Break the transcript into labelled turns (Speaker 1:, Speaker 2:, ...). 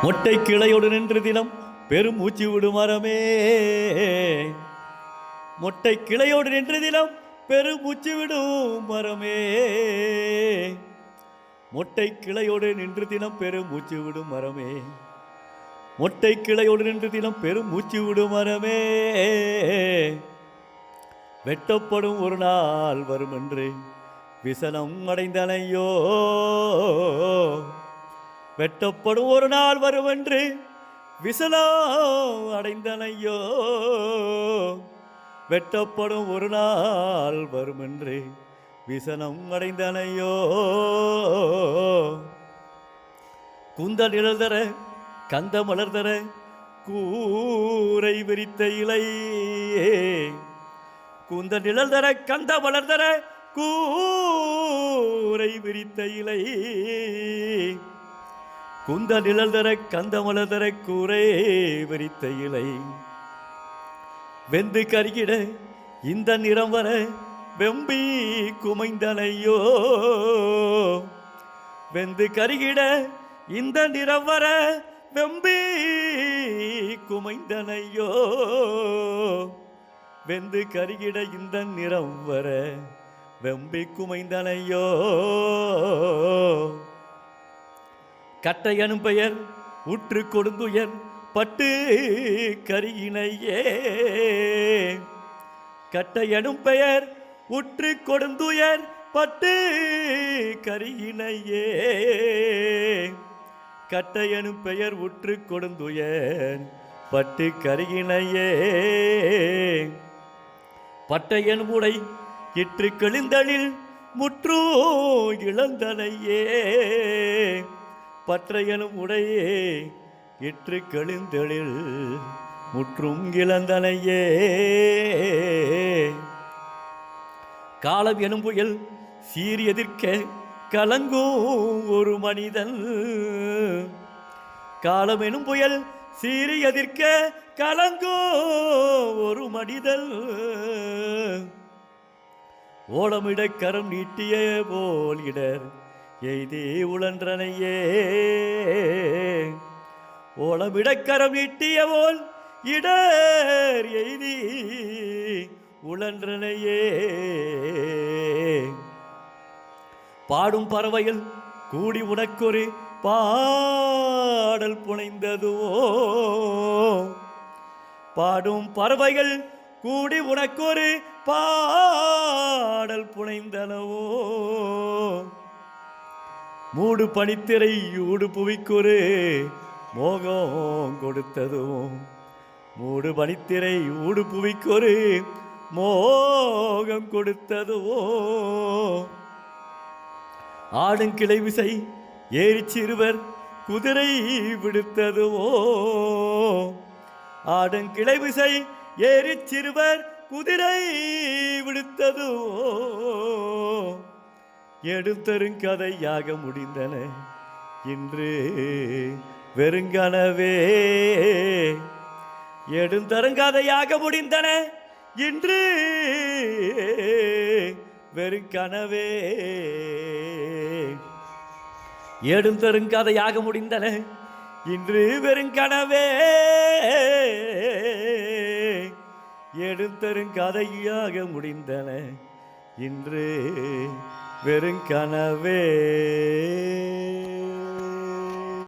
Speaker 1: மொட்டை கிளையோடு நின்று தினம் பெரும் மூச்சு விடும் மரமே மொட்டை கிளையோடு நின்று தினம் பெரும் மூச்சு விடும் மரமே மொட்டை கிளையோடு நின்று தினம் பெரும் மூச்சு விடும் மரமே மொட்டை கிளையோடு நின்று தினம் பெரும் மூச்சு விடும் மரமே வெட்டப்படும் ஒரு நாள் வரும் என்று விசனம் அடைந்தனையோ. வெட்டப்படும் ஒரு நாள் வரும் விசலோ விசனம் அடைந்தனையோ. வெட்டப்படும் ஒரு நாள் வருமென்று விசனம் அடைந்தனையோ. குந்த நிழல் தர கந்த மலர் தர கூரை விரித்த இலை. குந்த நிழல் தர கந்த மலர் தர கூரை விரித்த இலை. குந்த நிழல் தர கந்த தர கூரை விரித்த இலை. வெந்து கருகிட இந்த நிறம் வர வெம்பி குமைந்தனையோ வெந்து கருகிட இந்த நிறம் வர வெம்பி குமைந்தனையோ வெந்து கருகிட இந்த நிறம் வர வெம்பி குமைந்தனையோ கட்டையனும் பெயர் உற்று கொடுந்துயர் பட்டு கரியினையே. கட்டையனும் பெயர் உற்று கொடுந்துயர் பட்டு கரியினையே. கட்டையனும் பெயர் உற்று கொடுந்துயர் பட்டு கரியினையே. பட்டையன் உடை இற்று கெழுந்தளில் முற்றோ இளந்தனையே பற்றையனும் உடையே இற்று கெழுந்தெழில் முற்றும் இளந்தனையே காலம் எனும் புயல் சீறி எதிர்க்க கலங்கும் ஒரு மனிதன். காலம் எனும் புயல் சீறி எதிர்க்க கலங்கும் ஒரு மனிதன். ஓலமிட கரம் நீட்டிய போல் இடர் எய்தே உழன்றனையே. ஓலமிட கரம் இடர் எய்தி உழன்றனையே. பாடும் பறவையில் கூடி உனக்கொரு பாடல் புனைந்ததுவோ. பாடும் பறவைகள் கூடி உனக்கொரு பாடல் புனைந்தனவோ. மூடு பனித்திரை ஊடு புவிக்கொரு. மோகம் கொடுத்ததும் மூடு பனித்திரை ஊடு புவிக்கொரு. மோகம் கொடுத்ததுவோ ஆடும் கிளை விசை ஏறிச்சிறுவர் குதிரை விடுத்ததுவோ ஆடும் கிளை விசை ஏறிச்சிறுவர் குதிரை விடுத்ததுவோ எடுத்தருங்கதையாக முடிந்தன. இன்று வெறுங்கனவே எடுந்தருங்கதையாக முடிந்தன. இன்று வெறுங்கனவே எடுந்தருங்கதையாக முடிந்தன. இன்று வெறுங்கனவே எடுத்தருங்கதையாக முடிந்தன. இன்று வெறும் கனவே.